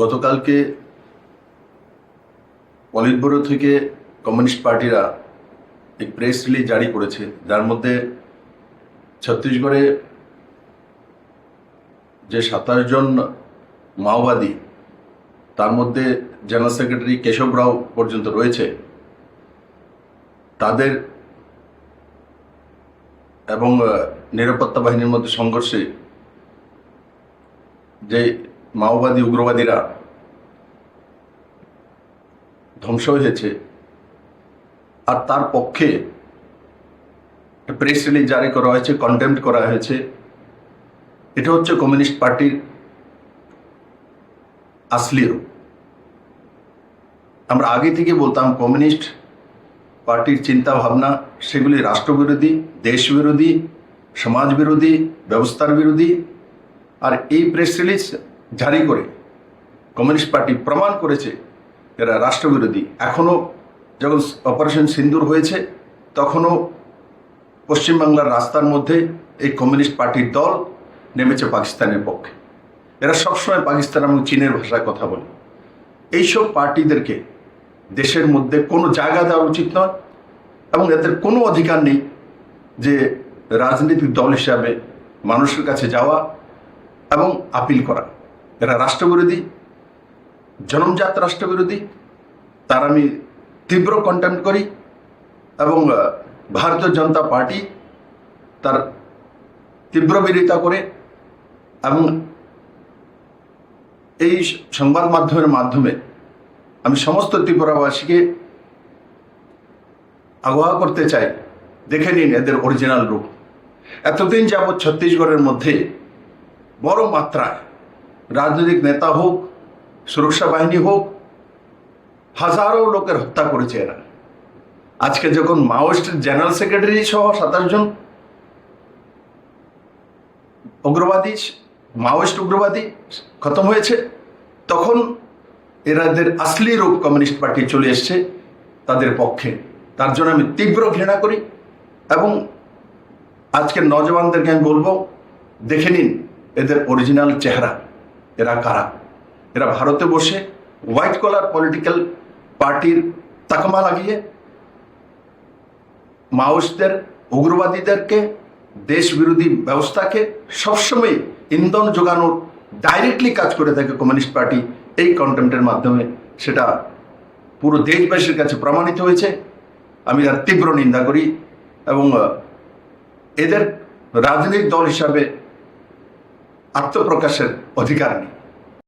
গতকালকে politburo থেকে communist পার্টিরা এক প্রেস রিলিজ জারি করেছে, যার মধ্যে ছত্তিশগড়ে যে সাতাশ জন মাওবাদী, তার মধ্যে জেনারেল সেক্রেটারি কেশব রাও পর্যন্ত রয়েছে। তাদের এবং নিরাপত্তা বাহিনীর মধ্যে সংঘর্ষে যে মাওবাদী উগ্রবাদীরা ধ্বংস হয়েছে আর তার পক্ষে প্রেস রিলিজ জারি করা হয়েছে কন্টেম্প করা হয়েছে। এটা হচ্ছে কমিউনিস্ট পার্টির আসলি রূপ আমরা আগে থেকে বলতাম কমিউনিস্ট পার্টির চিন্তা ভাবনা সেগুলি রাষ্ট্রবিরোধী সমাজ বিরোধী ব্যবস্থার বিরোধী। আর এই প্রেস রিলিজ জারি করে কমিউনিস্ট পার্টি প্রমাণ করেছে এরা রাষ্ট্রবিরোধী। এখনও যখন অপারেশন সিন্দুর হয়েছে, তখনও পশ্চিমবাংলার রাস্তার মধ্যে এই কমিউনিস্ট পার্টির দল নেমেছে পাকিস্তানের পক্ষে। এরা সবসময় পাকিস্তান এবং চীনের ভাষায় কথা বলে। এইসব পার্টিদেরকে দেশের মধ্যে কোনো জায়গা দেওয়া উচিত নয় এবং এদের কোনো অধিকার নেই যে রাজনৈতিক দল হিসাবে মানুষের কাছে যাওয়া এবং আপিল করা। এরা রাষ্ট্রবিরোধী জনমজাত রাষ্ট্রবিরোধী, তার আমি তীব্র কন্টেম্প করি এবং ভারতীয় জনতা পার্টি তার তীব্র বিরোধিতা করে এবং এই সংবাদ মাধ্যমের মাধ্যমে আমি সমস্ত ত্রিপুরাবাসীকে আগুয়া করতে চাই, দেখে নিন এদের অরিজিনাল রূপ। এতদিন যাবৎ ছত্তিশগড়ের মধ্যে বড় মাত্রায় রাজনৈতিক নেতা হোক, সুরক্ষা বাহিনী হোক, হাজারো লোকের হত্যা করেছে এরা। আজকে যখন মাওয়িস্টের জেনারেল সেক্রেটারি সহ সাতাশ জন উগ্রবাদী, মাওয়িস্ট উগ্রবাদী খতম হয়েছে, তখন এরাদের আসলি রূপ কমিউনিস্ট পার্টি চলে এসছে তাদের পক্ষে। তার জন্য আমি তীব্র ঘৃণা করি এবং আজকের নজওয়ানদেরকে আমি বলব, দেখে নিন এদের অরিজিনাল চেহারা। এরা কারা? এরা ভারতে বসে হোয়াইট কলার পলিটিক্যাল পার্টির তাকমা লাগিয়ে মাওয়িস্টদের উগ্রবাদীদেরকে দেশ বিরোধী ব্যবস্থাকে সবসময় ইন্ধন যোগানোর ডাইরেক্টলি কাজ করে থাকে কমিউনিস্ট পার্টি এই কন্টেন্টের মাধ্যমে। সেটা পুরো দেশবাসীর কাছে প্রমাণিত হয়েছে। আমি তার তীব্র নিন্দা করি এবং এদের রাজনৈতিক দল হিসাবে আত্মপ্রকাশের অধিকার নেই।